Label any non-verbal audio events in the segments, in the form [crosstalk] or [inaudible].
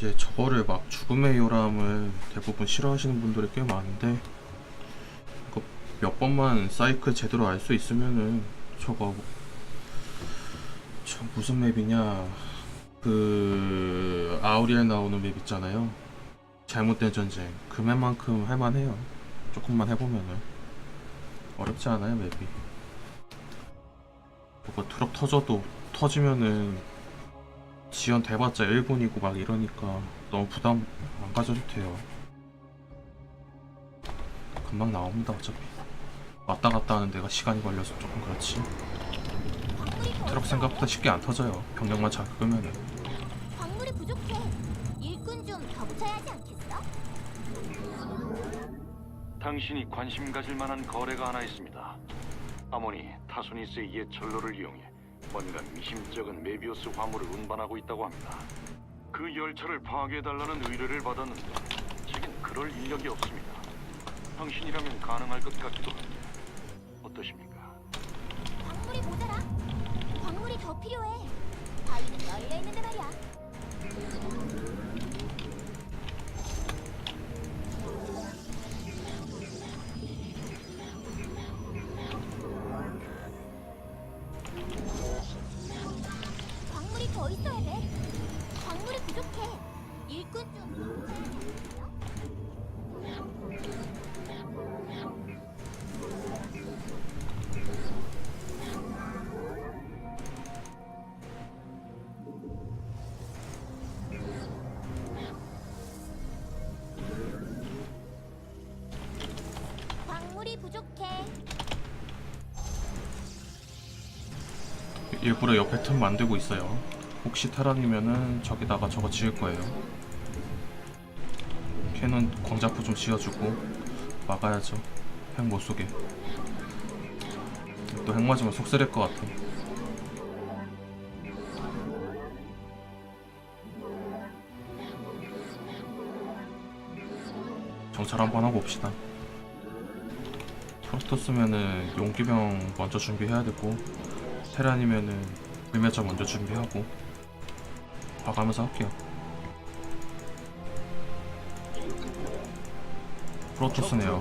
이제 저거를 막 죽음의 요람을 대부분 싫어하시는 분들이 꽤 많은데 그몇 번만 사이클 제대로 알 수 있으면은 저거 저 무슨 맵이냐. 그 아우리엘 나오는 맵 있잖아요. 잘못된 전쟁. 그 맵만큼 할만해요. 조금만 해보면은. 어렵지 않아요 맵이. 그거 트럭 터져도 터지면은 지연 대봤자 1분이고 막 이러니까 너무 부담 안 가져도 돼요 금방 나옵니다 어차피 왔다 갔다 하는 데가 시간이 걸려서 조금 그렇지 트럭. 생각보다 쉽게 안 터져요 병력만 잘 끄면은 광물이 부족해. 일꾼 좀 더 붙여야 하지 않겠어? 당신이 관심 가질 만한 거래가 하나 있습니다. 아모니 타소니스의 옛 전로를 이용해 뭔가 미심쩍은 메비우스 화물을 운반하고 있다고 합니다. 그 열차를 파괴해달라는 의뢰를 받았는데 제겐 그럴 인력이 없습니다. 당신이라면 가능할 것 같기도 한데 어떠십니까? 광물이 모자라. 광물이 더 필요해. 바위는 널려 있는데 말이야. 일부러 옆에 틈 만들고 있어요. 혹시 테란이면은 저기다가 저거 지을 거예요. 캐는 광자포 좀 지어주고 막아야죠. 핵 못 쏘게. 또 핵 맞으면 속 쓰릴 것 같아. 정찰 한번 하고 옵시다. 프로토스면은 용기병 먼저 준비해야 되고 테란이면은 불멸자 먼저 준비하고 봐가면서 할게요. 프로토스네요.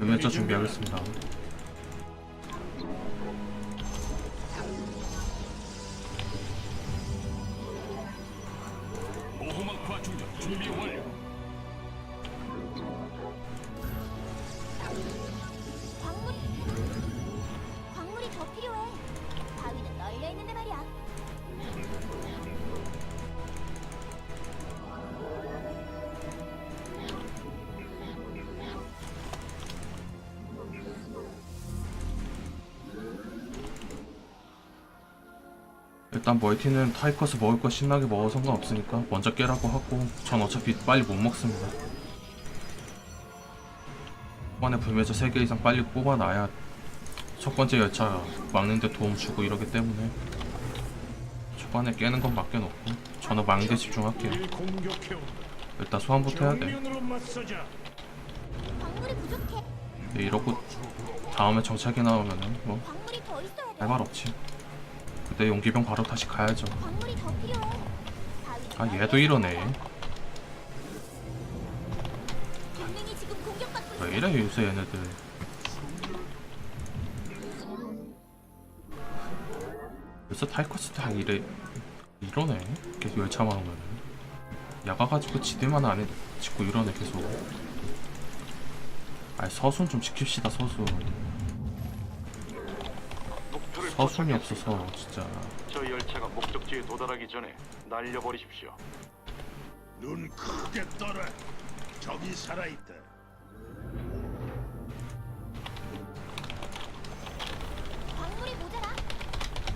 불멸자 준비하겠습니다 일단 멀티는 타이커스 먹을 거 신나게 먹어 상관없으니까 먼저 깨라고 하고 전 어차피 빨리 못 먹습니다 초반에 불멸자 3개 이상 빨리 뽑아놔야 첫 번째 열차 막는데 도움 주고 이러기 때문에 초반에 깨는 건 맡겨놓고 저는 막는 데 집중할게요 일. 일단 소환부터 해야 돼. 근데 이러고 다음에 정찰기 나오면은 뭐할 말. 없지 그때 용기병 바로 다시 가야죠. 아 얘도 이러네. 왜 이래 요새 얘네들. 요새 타이커스 다 이래. 이러네. 계속 열차만 오면은. 야가 가지고 지들만 안해 짓고 이러네 계속. 아니 서순 좀 지킵시다 서순 서순이 포착했습니다. 없어서 진짜 저 열차가 목적지에 도달하기 전에 날려버리십시오. 눈 크게 떠라. 적이 살아있다. 광물이 모자라.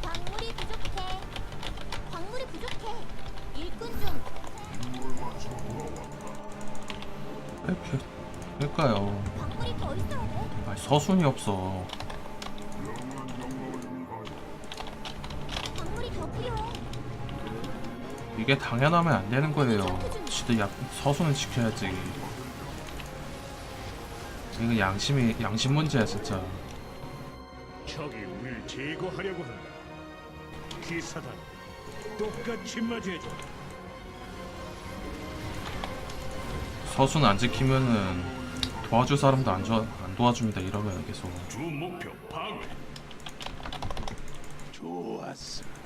광물이 부족해. 광물이 부족해. 일꾼 좀. 이렇게 그러니까요 광물이 더 있어야 돼. 아니 서순이 없어 이게 당연하면 안 되는 거예요 지들 약 서순은 지켜야지 이거 양심이 양심 문제야 진짜 적이 우리를 제거하려고 한다. 기사단 똑같이 맞이해줘. 서순 안 지키면은 도와줄 사람도 안, 줘, 안 도와줍니다 이러면 계속 주 목표 파괴. 좋았어.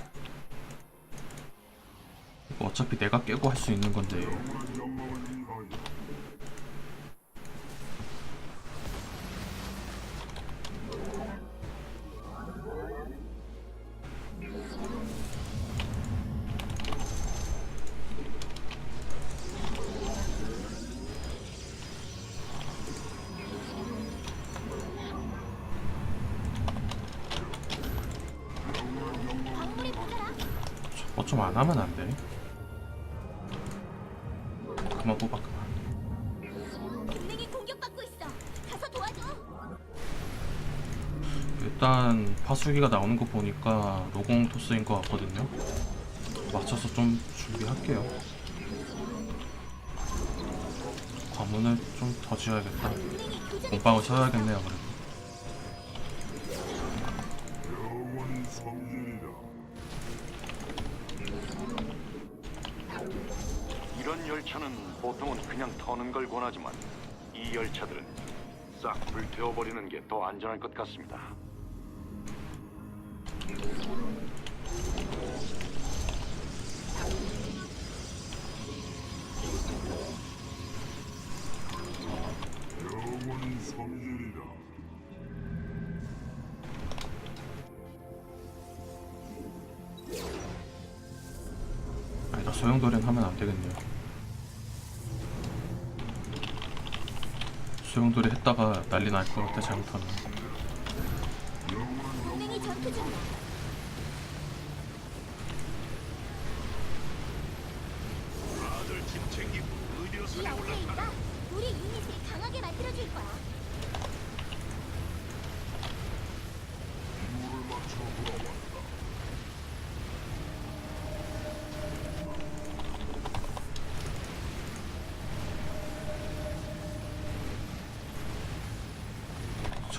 어차피 내가 깨고 할 수 있는 건데 광물이 모자라. 저거 좀안 하면 안 돼? 일단 파수기가 나오는 거 보니까 로공 토스인 것 같거든요. 맞춰서 좀 준비할게요. 관문을 좀 더 지어야겠다. 공방을 쳐야겠네요 그래도. 이런 열차는 보통은 그냥 터는 걸 권하지만 이 열차들은 싹 불태워버리는 게 더 안전할 것 같습니다. 아니다. 소용돌이는 하면 안 되겠네요. 소용돌이 했다가 난리 날 것 같아 잘못하면. 동맹이 전투 중이야. 다들 짐 챙기고 이 의료선에 올라타라. 업그레이드가 우리 유닛을 강하게 만들어줄 거야.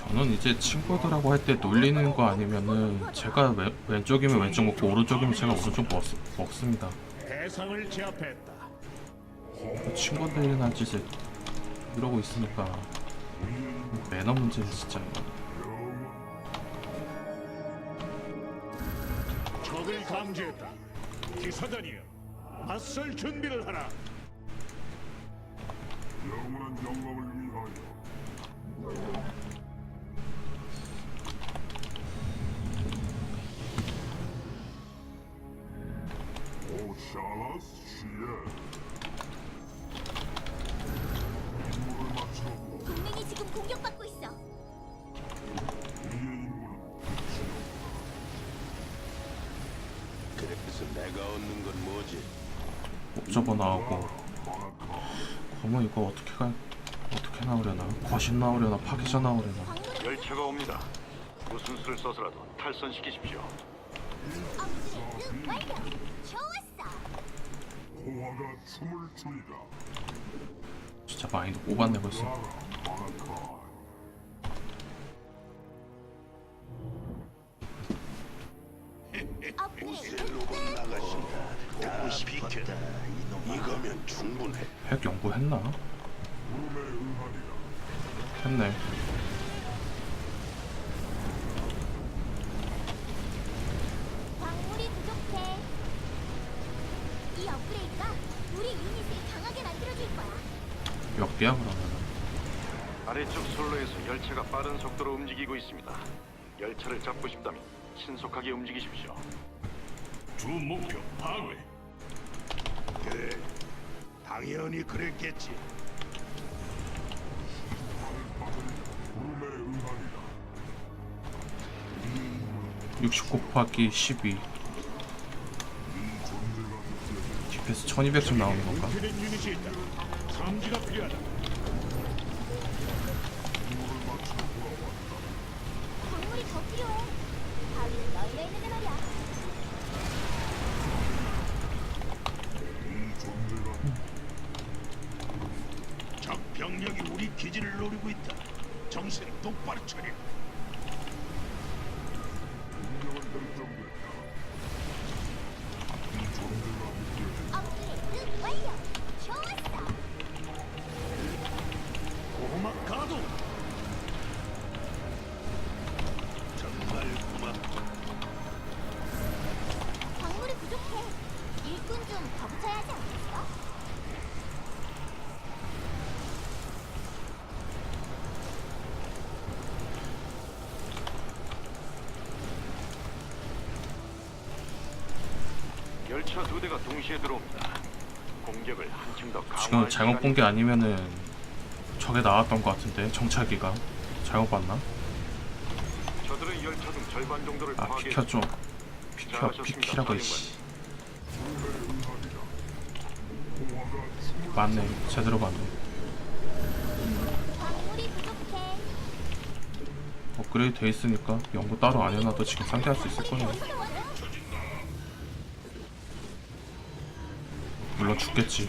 저는 이제 친구들하고 할 때 놀리는 거 아니면은 제가 왼, 왼쪽이면 왼쪽 먹고 오른쪽이면 제가 오른쪽 먹, 먹습니다 대상을 제압했다. 친구들이나 짓을 이러고 있으니까 매너 문제 진짜 적을 감지했다. 기사단이여, 맞설 준비를 하라. 동맹이 그래서 내가 얻는 건 뭐지? 옵저버 나오고 그러면 이거 어떻게 가 어떻게 나오려나 거신 나오려나 파괴자 나오려나 열차가 옵니다. 무슨 수를 써서라도 탈선시키십시오. 업그레이드 완료. 좋았어. 진짜 많이 뽑아내고 있어 업그레이드 로봇 나가신다. 다 비켜라. 이거면 충분해. 핵 연구했나? 했네 광물이 부족해. 이 업그레이드가 우리 유닛을 강하게 만들어줄 거야. 몇 개야 그러면은 아래쪽 선로에서 열차가 빠른 속도로 움직이고 있습니다. 열차를 잡고 싶다면 신속하게 움직이십시오. 주 목표 파괴. 그래. 당연히 그랬겠지. 60 곱하기 12 DPS 1200쯤 나오는 건가? 은폐된 유닛이 있다. 감지가 필요하다. 우리 기지를 노리고 있다. 정신 똑바로 차려. 열차 두 대가 동시에 들어옵니다. 공격을 한층 더 강화할 지금 잘못 본게 아니면은 저게 나왔던 것 같은데 정찰기가 잘못 봤나? 저들의 열차 중 절반 정도를 아 파괴. 비켜 좀 비켜 비키라고 이씨 맞네 제대로 봤네 광물이 부족해. 업그레이드 돼 있으니까 연구 따로 안 해놔도 지금 상대할 수 있을 어 죽겠지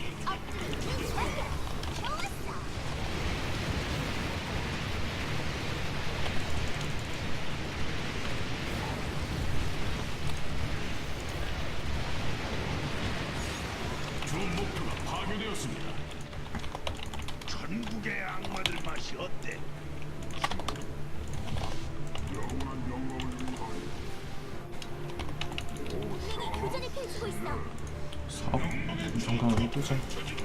해두자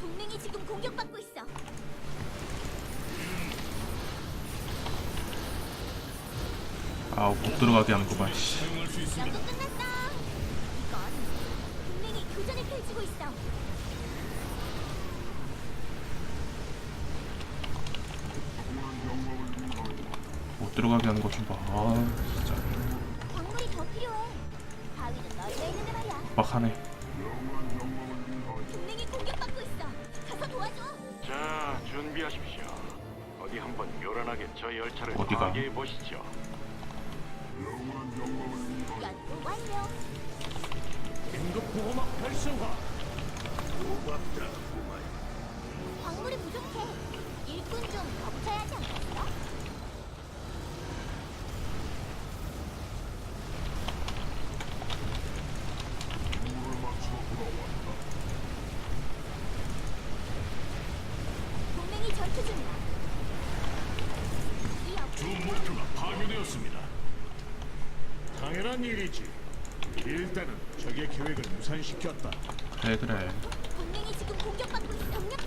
동맹이 지금 공격받고 있어. 아우 못 들어가게 하는구만 씨. 연구 끝났어. 이건 동맹이 교전을 펼치고 있어. 못 들어가게 하는 거 좀봐 아 진짜 광물이 더 필요해. 바위는 널려 있는데 말이야. 빡하네 어디 한번 요란하게 저 열차를 어디가? 파괴해 보시죠. 연구 완료. 긴급 보호막 활성화. 고맙다, 고마워. 광물이 부족해. 일꾼 좀 더 붙여야 하지 않겠어? 동맹이 전투 중이야. 이 주 업그레이드 목표가 파괴되었습니다. 당연한 일이지. 일단은 적의 계획을 무산시켰다. 그래 그래 동맹이 지금 공격받고 있어. 동력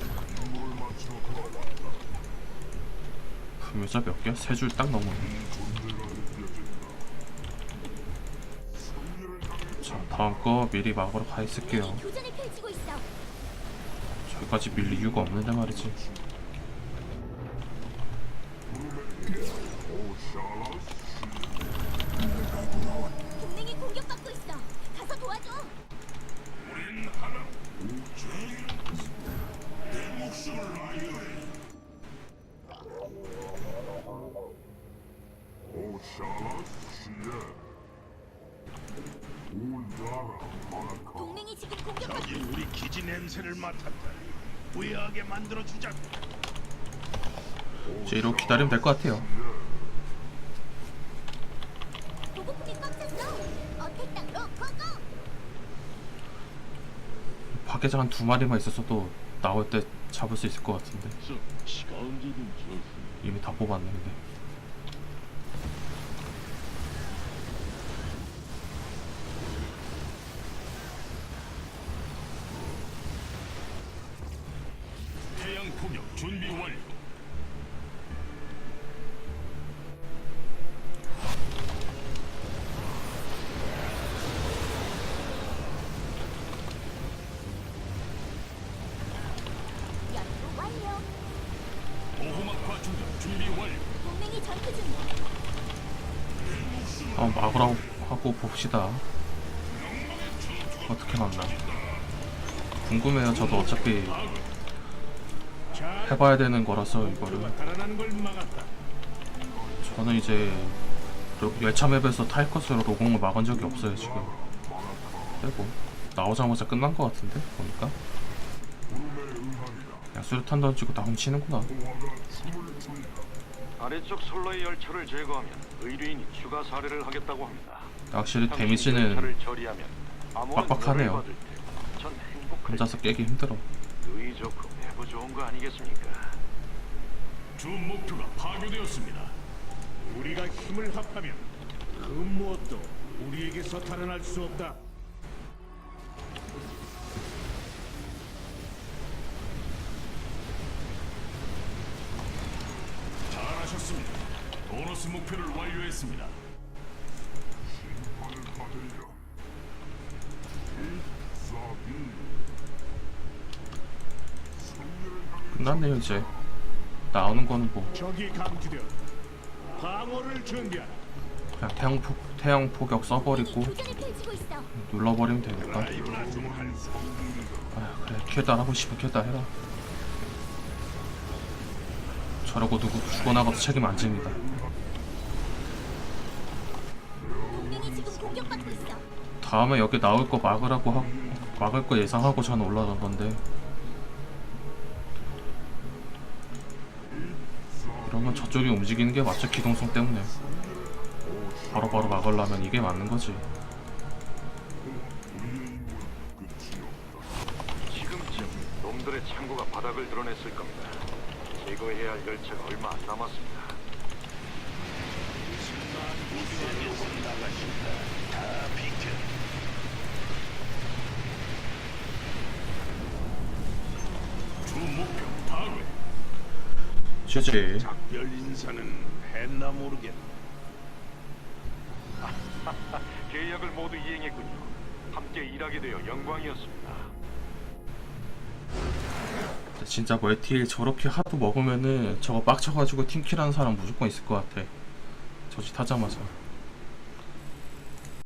금유자 몇 개? 세 줄 딱 넘었네 자 다음 거 미리 막으러 가 있을게요 교전을 펼치고 있어. 저기까지 밀 이유가 없는데 말이지 동맹이 공격받고 있어. 가서 도와줘. 동맹이 지금 공격받고 적이 우리 기지 냄새를 맡았다. 후회하게 만들어 주자고. 이제 이러고 기다리면 될 것 같아요 보급품이 꽉 찼어. 어택 땅으로 고고. 파괴자 한두 마리만 있었어도 나올 때 잡을 수 있을 것 같은데 이미 다 뽑았네 근데 한번 막으라고 하고 봅시다. 어떻게 맞나? 궁금해요 저도. 어차피 잘 해봐야 되는 거라서 이거를. 저는 이제 로- 열차 맵에서 타일 컷으로 로공을 막은 적이 없어요 지금. 빼고 나오자마자 끝난 것 같은데 보니까. 그냥 수류탄 던지고 다 훔치는구나 아래쪽 선로의 열차를 제거하면 의뢰인이 추가 사례를 하겠다고 합니다. 확실히 데미지는 빡빡하네요. 혼자서 깨기 힘들어 의이 좋고 배부 좋은 거 아니겠습니까? 주 목표가 파괴되었습니다. 우리가 힘을 합하면 그 무엇도 우리에게서 탈환할 수 없다. 잘하셨습니다. 보너스 목표를 완료했습니다. 끝났네요 이제 나오는 거는 뭐 적이 감지되어 방어를 준비하라. 그냥 태양 폭 태양 포격 써버리고. 눌러버리면 되니까 아휴 그래 킬달 하고 싶으면 킬달 해라 저러고 누구 죽어나가도 책임 안 집니다. 다음에 여기 나올 거 막으라고 하, 막을 거 예상하고 저는 올라간 건데 이러면 저쪽이 움직이는 게 맞죠 기동성 때문에 바로바로 막으려면 이게 맞는 거지 지금쯤 놈들의 창고가 바닥을 드러냈을 겁니다. 제거해야 할 열차가 얼마 안 남았습니다. 주 목표 파괴. 취지 작별 인사는 했나 모르겠네. [laughs] 계약을 모두 이행했군요. 함께 일하게 되어 영광이었습니다. 진짜 멀티일 저렇게 하도 먹으면은 저거 빡쳐가지고 팀킬하는 사람 무조건 있을 것 같아. 저짓 하자마자